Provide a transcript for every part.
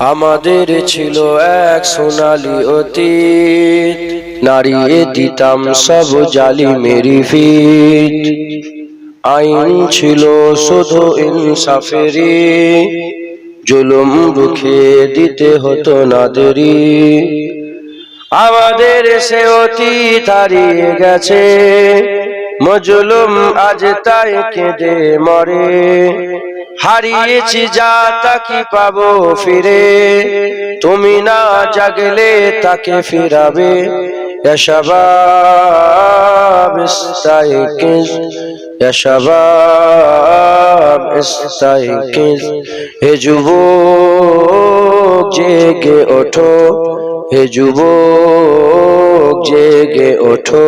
আমাদের ছিল এক সোনালি অতীত। নারিয়ে দিতাম সব জালি মেরি ফিট। আইন ছিল শুধু ইনসাফেরি জুলুম রুখে দিতে হতো না দেরি আমাদের সে অতীত হারিয়ে গেছে। মজলুম আজ তাই কেঁদে মরে। হারিয়েছি যা তা কি পাবো ফিরে তুমি না জাগলে তাকে ফিরাবে يا شباب استيقظ يا شباب استيقظ হে যুবক জেগে ওঠো হে যুবক জেগে ওঠো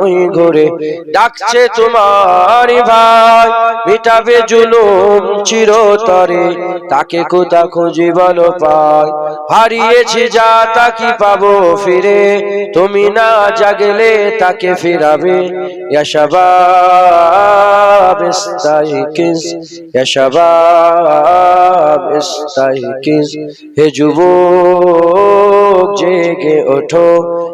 ওই ঘরে ডাকছে তোমার ভাই, মিটাবে জুলুম চিরতরে, তাকে কোথা খুঁজি বলো পাই? হারিয়েছি যা, তা পাবো ফিরে? তুমি না জাগলে তাকে ফিরাবে। ইয়াশাবাব ইস্তাইকিস ইয়াশাবাব ইস্তাইকিস হে যুবক, জেগে ওঠো।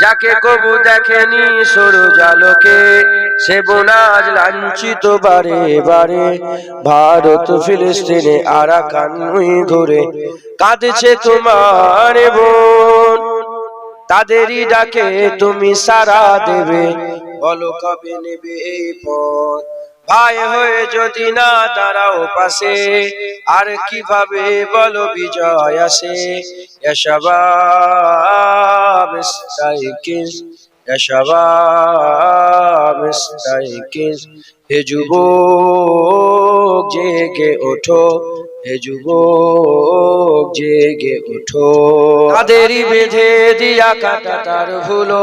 যাকে কবু দেখেনি সরু জালকে সে বোনাজ লাঞ্ছিত বারে বারে ভারত ফিলিস্তিনে আরাকান ঘুরে কাঁদছে তোমার বোন। তাদেরই ডাকে তুমি সারা দেবে। বলো কবে নেবে এই পথ? ভাই হয়ে যদি না দাঁড়াও পাশে, আর কীভাবে বলো বিজয় আসে? এসবাব হে যুবক জেগে ওঠো, হে জেগে ওঠো। তাদেরই বেঁধে দিয়া কাটা তার ভুলো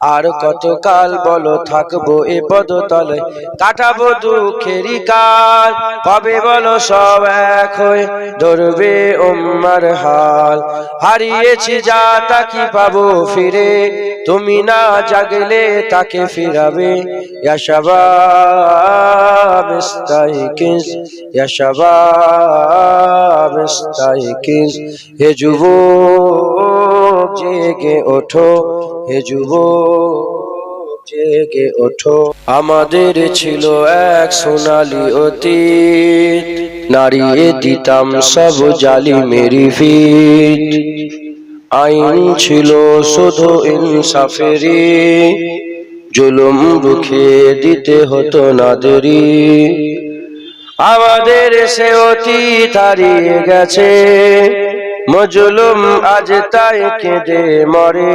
আর কতকাল বলো থাকব এ পদতলে? কাটাবো দুঃখেরই কাল, কবে বলো সব এক হয়ে ধরবে উম্মার হাল? হারিয়েছি যা তা কি পাবো ফিরে? তুমি না জাগলে তাকে ফিরাবে? হে যুবক জেগে ওঠো, হে যুবক জেগে ওঠো। আমাদের ছিল এক সোনালি অতীত নারিয়ে দিতাম সব জালি মেরি ফিট আইন ছিল শুধু ইনসাফেরি জুলুম রুখে দিতে হতো না দেরি। আমাদের সে অতীত হারিয়ে গেছে মজলুম আজ তাই কেঁদে মরে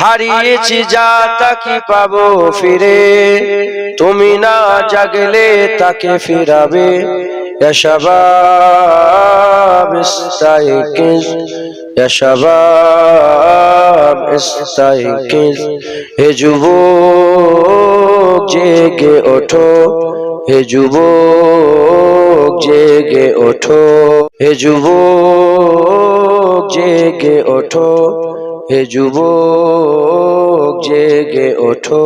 হারিয়েছি যা তা কি পাবো ফিরে তুমি না জাগলে তাকে ফিরাবে يشباب استيقظ يا شباب মুস্তাইকিজ হে যুবক জেগে ওঠো, হে যুবক জেগে ওঠো, হে যুবক জেগে ওঠো, হে যুবক জেগে ওঠো।